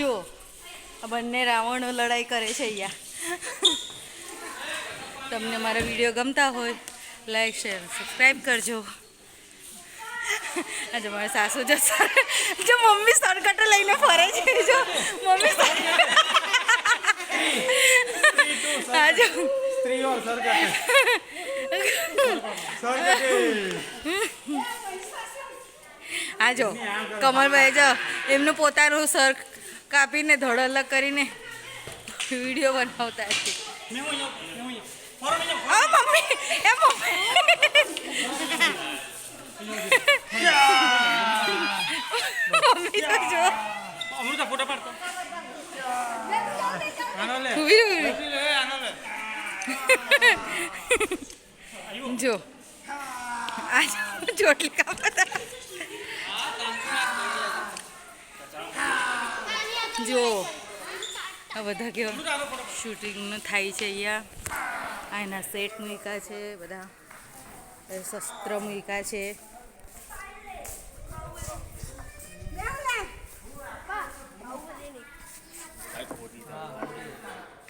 જુઓ આ બંને રાવણો લડાઈ કરે છે અહીંયા. તમને મારા વીડિયો ગમતા હોય લાઈક શેર સબસ્ક્રાઈબ કરજો. આજે મારા સાસુ જો જો મમ્મી સરકટો લઈને ફરે છે જો મમ્મી આજે સ્ત્રીઓ સરગટે. સરગટે. આ જો કમલભાઈ જો એમનું પોતાનું સર કાપીને ધડ અલગ કરીને વીડિયો બનાવતા છે મમ્મી. એ મમ્મી. તો અમૃતા ફોટો પાડતો. જો. આ ચોટલી કાપતા. જો આ બધા કેવા શૂટિંગનું થાય છે અહીંયા. આ એના સેટ મૂકા છે બધા. શસ્ત્ર મૂકા છે.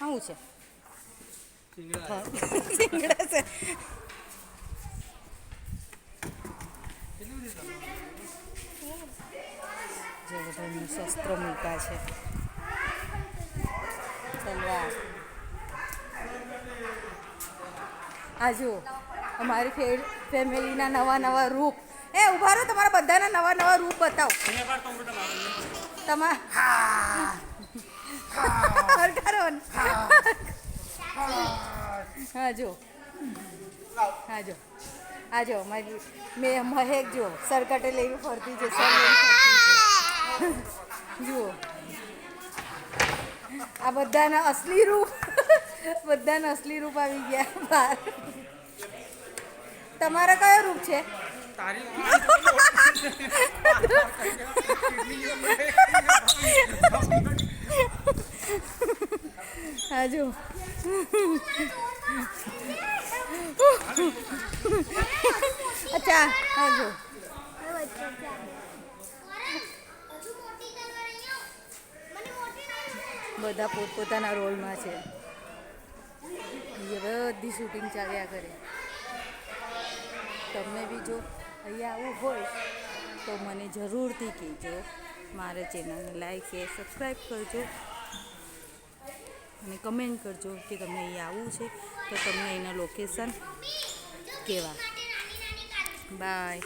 આવું છે? હા, શસ્ત્રો મૂક્યા છે. તલવાર આ જુઓ અમારી ફેમિલીના નવા નવા રૂપ. એ ઊભા રહો તમારા બધાના નવા નવા રૂપ બતાવો. તમારા હા. જો હા. જો આ જો મારી મેં મહેક જો સરકટે લઈને ફરતી છે સર લઈને ફરતી છે જુઓ. આ બધાના અસલી રૂપ. બધાના અસલી રૂપ આવી ગયા બહાર તમારા કયો રૂપ છે? હાજુ અચ્છા, હા બધા પોતપોતાના રોલમાં છે. બધી શૂટિંગ ચાલ્યા કરે. તમને બી જો અહીંયા આવવું હોય, તો મને જરૂરથી કહેજો. મારા ચેનલને લાઈક શેર સબસ્ક્રાઈબ કરજો. અને કમેન્ટ કરજો કે તમને અહીંયા આવવું છે, તો તમને એના લોકેશન કહેવા બાય